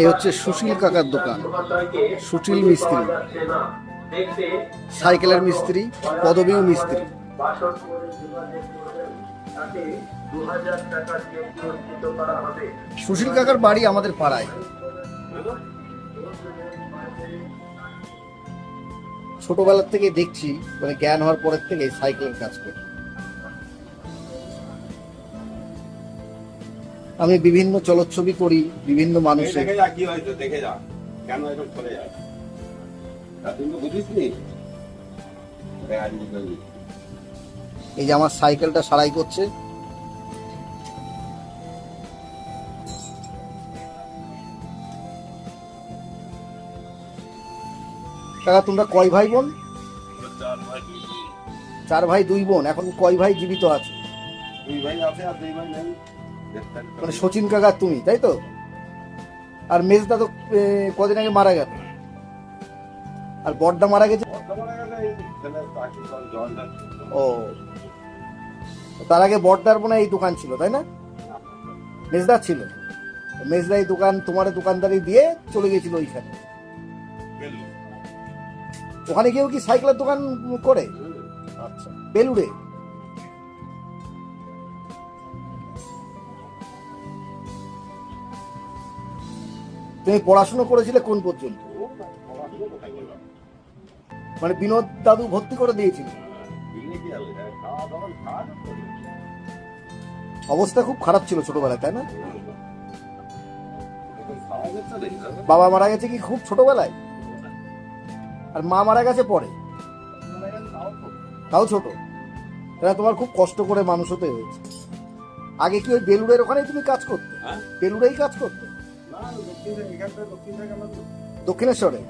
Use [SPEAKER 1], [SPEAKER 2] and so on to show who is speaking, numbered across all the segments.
[SPEAKER 1] এই হচ্ছে সুশীল কাকার দোকান। সুশীল মিস্ত্রি। সাইকেলের মিস্ত্রি, পদবীও মিস্ত্রি। সুশীল কাকার বাড়ি আমাদের পাড়ায়। ছোটবেলার থেকে দেখছি মানে জ্ঞান হওয়ার পরের থেকে সাইকেলের কাজ করি। আমি বিভিন্ন চলচ্ছবি করি বিভিন্ন মানুষের।
[SPEAKER 2] কি দেখে যা। কেন এরকম চলে যায়।
[SPEAKER 1] এই যে আমার সাইকেলটা সারাই করছে। কাকা তোমরা কয় ভাই বোন। চার ভাই দুই বোন। এখন কয় ভাই জীবিত আছে?
[SPEAKER 2] দুই ভাই আছে আর দুই ভাই নেই।
[SPEAKER 1] মানে সচিন কাকা তুমি তাই তো? আর মেজদা তো কদিন আগে মারা গেল। আর বড়দা মারা গেছে? ও। তার আগে বড়দার মনে এই দোকান ছিল তাই না? মেজদা ছিল। মেজদা এই দোকান তোমার দোকানদারি দিয়ে চলে গেছিল ওইখানে। ওখানে গিয়েও কি সাইকেলের দোকান করে? আচ্ছা। বেলুড়ে? তুমি পড়াশোনা করেছিলে কোন পর্যন্ত? মানে বিনোদ দাদু ভর্তি করে দিয়েছিল। অবস্থা খুব খারাপ ছিল ছোটবেলায় তাই না। বাবা মারা গেছে কি খুব ছোটবেলায়? আর মা মারা গেছে পরে? তাও ছোট। তাহলে তোমার খুব কষ্ট করে মানুষ হতে হয়েছে। আগে কি ওই বেলুড়ের ওখানে তুমি কাজ করতে?
[SPEAKER 2] হ্যাঁ?
[SPEAKER 1] বেলুড়েই কাজ করতে? দক্ষিণেশ্বরে?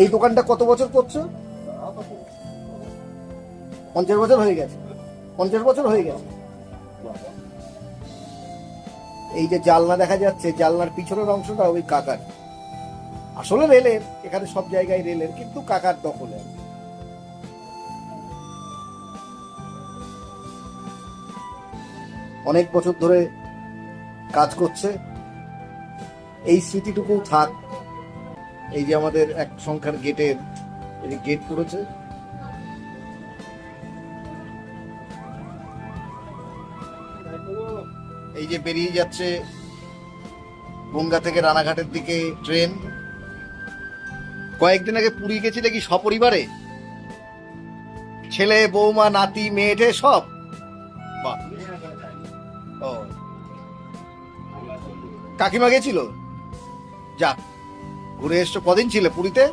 [SPEAKER 1] এই দোকানটা কত বছর করছ? পঞ্চাশ বছর হয়ে গেছে। পঞ্চাশ বছর হয়ে গেছে। এই যে জালনা দেখা যাচ্ছে, জালনার পিছনের অংশটা ওই কাকার। আসলে রেলের, এখানে সব জায়গায় রেলের, কিন্তু কাকার দখলে। অনেক বছর ধরে কাজ করছে। এই স্মৃতিটুকু থাক। এই যে আমাদের এক সংখ্যার গেটের, এই গেট করেছে এই যে বেরিয়ে যাচ্ছে গঙ্গা থেকে রানাঘাটের দিকে ট্রেন। কয়েকদিন আগে পুরী গেছিলে কি সপরিবারে? ছেলে, বৌমা, নাতি মেয়েটে সব? কাকিমা গেছিল? যাক ঘুরে এসছো কদিন ছিলে পুরীতে?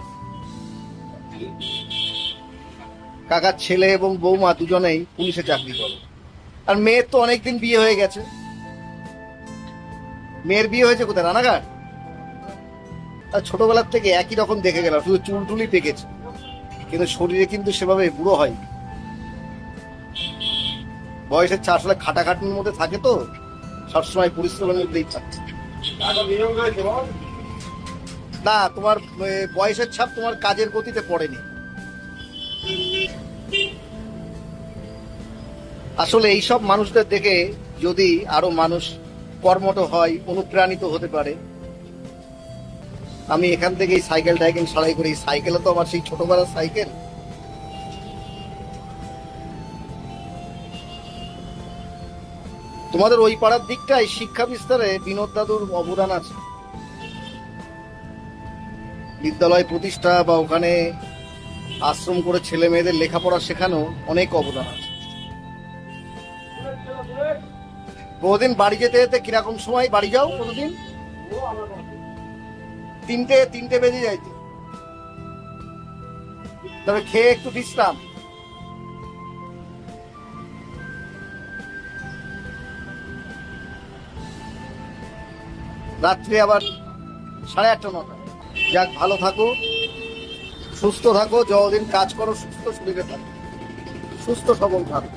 [SPEAKER 1] কাকার ছেলে এবং বৌমা দুজনেই পুলিশে চাকরি করে। আর মেয়ের তো অনেকদিন বিয়ে হয়ে গেছে। মেয়ের বিয়ে হয়েছে কোথায়, রানাঘাট? আর ছোটবেলার থেকে একই রকম দেখে গেলাম, শুধু চুল টুলি পেকেছে। কিন্তু শরীরে কিন্তু সেভাবে বুড়ো হয় বয়সের চা আসলে খাটাখাটনির মধ্যে থাকে তো, সবসময় পরিশ্রমের মধ্যেই থাকে। না, তোমার বয়সের ছাপ তোমার কাজের গতিতে পড়েনি। আসলে এইসব মানুষদের দেখে যদি আরও মানুষ কর্মঠ হয়, অনুপ্রাণিত হতে পারে, আমি এখান থেকে সাইকেল টাইকেল সারাই করি। এই সাইকেলে তো আমার সেই ছোটবেলার সাইকেল। তোমাদের ওই পাড়ার দিকটায় শিক্ষা বিস্তারে বিনোদ দাদুর অবদান আছে। বিদ্যালয় প্রতিষ্ঠা বা ওখানে আশ্রম করে ছেলে মেয়েদের লেখাপড়া শেখানো অনেক অবদান আছে। বহুদিন বাড়ি যেতে যেতে কীরকম সময় বাড়ি যাও প্রতিদিন তিনটে তিনটে বেজে যাইতে। তবে খেয়ে একটু বিশ্রাম। রাত্রে আবার সাড়ে আটটা নটা। যাক, ভালো থাকো, সুস্থ থাকো, যতদিন কাজ করো, সুস্থ শরীরে থাকো। সুস্থ সবল থাকো।